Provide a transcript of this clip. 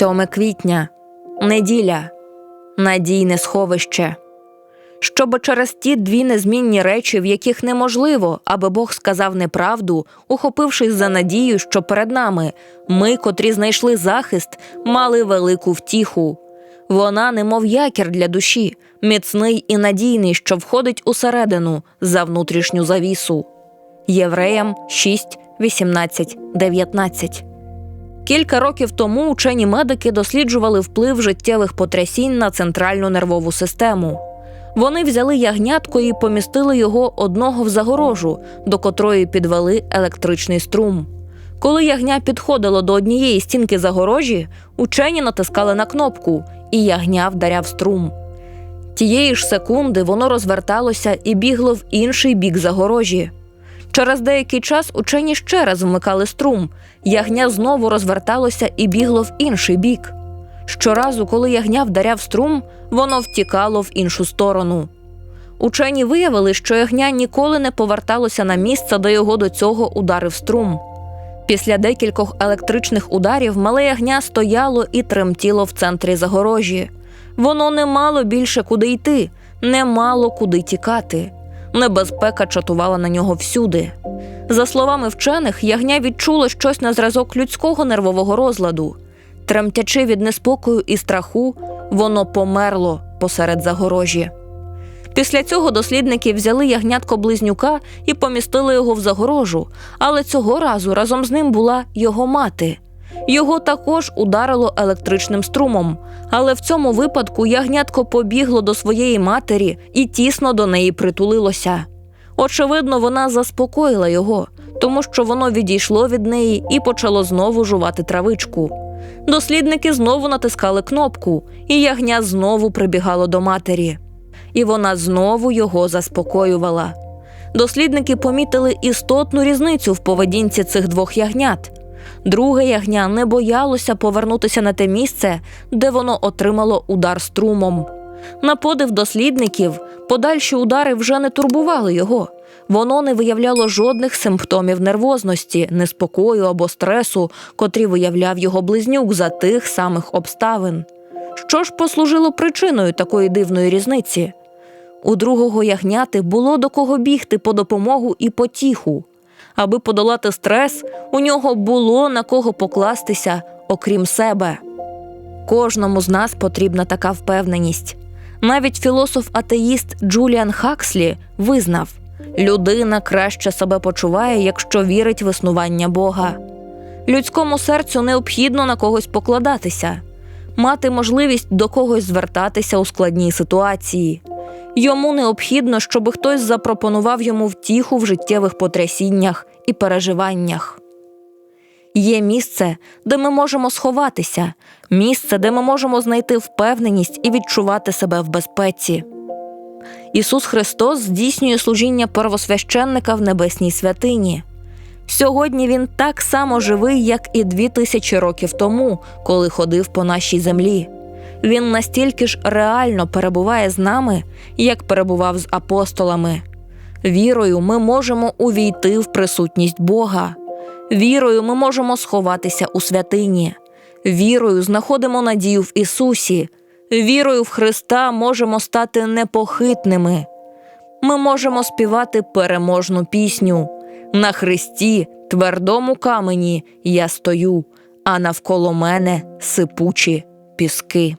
7 квітня, неділя, надійне сховище. Щоби через ті дві незмінні речі, в яких неможливо, аби Бог сказав неправду, ухопившись за надію, що перед нами ми, котрі знайшли захист, мали велику втіху. Вона, немов якір для душі, міцний і надійний, що входить усередину за внутрішню завісу. Євреям 6, 18, 19 Кілька років тому учені медики досліджували вплив життєвих потрясінь на центральну нервову систему. Вони взяли ягнятко і помістили його одного в загорожу, до котрої підвели електричний струм. Коли ягня підходило до однієї стінки загорожі, учені натискали на кнопку, і ягня вдаряв струм. Тієї ж секунди воно розверталося і бігло в інший бік загорожі. Через деякий час учені ще раз вмикали струм, ягня знову розверталося і бігло в інший бік. Щоразу, коли ягня вдаряв струм, воно втікало в іншу сторону. Учені виявили, що ягня ніколи не поверталося на місце, де його до цього ударив струм. Після декількох електричних ударів мале ягня стояло і тремтіло в центрі загорожі. Воно не мало більше куди йти, не мало куди тікати. Небезпека чатувала на нього всюди. За словами вчених, ягня відчуло щось на зразок людського нервового розладу. Тремтячи від неспокою і страху, воно померло посеред загорожі. Після цього дослідники взяли ягнятко близнюка і помістили його в загорожу, але цього разу разом з ним була його мати. Його також ударило електричним струмом, але в цьому випадку ягнятко побігло до своєї матері і тісно до неї притулилося. Очевидно, вона заспокоїла його, тому що воно відійшло від неї і почало знову жувати травичку. Дослідники знову натискали кнопку, і ягня знову прибігало до матері. І вона знову його заспокоювала. Дослідники помітили істотну різницю в поведінці цих двох ягнят. Друге ягня не боялося повернутися на те місце, де воно отримало удар струмом. На подив дослідників, подальші удари вже не турбували його. Воно не виявляло жодних симптомів нервозності, неспокою або стресу, котрі виявляв його близнюк за тих самих обставин. Що ж послужило причиною такої дивної різниці? У другого ягняти було до кого бігти по допомогу і потіху. Аби подолати стрес, у нього було на кого покластися, окрім себе. Кожному з нас потрібна така впевненість. Навіть філософ-атеїст Джуліан Хакслі визнав, людина краще себе почуває, якщо вірить в існування Бога. Людському серцю необхідно на когось покладатися, мати можливість до когось звертатися у складній ситуації. Йому необхідно, щоб хтось запропонував йому втіху в життєвих потрясіннях і переживаннях. Є місце, де ми можемо сховатися, місце, де ми можемо знайти впевненість і відчувати себе в безпеці. Ісус Христос здійснює служіння первосвященника в небесній святині. Сьогодні Він так само живий, як і дві тисячі років тому, коли ходив по нашій землі. Він настільки ж реально перебуває з нами, як перебував з апостолами. Вірою ми можемо увійти в присутність Бога. Вірою ми можемо сховатися у святині. Вірою знаходимо надію в Ісусі. Вірою в Христа можемо стати непохитними. Ми можемо співати переможну пісню. На Христі, твердому камені, я стою, а навколо мене сипучі піски.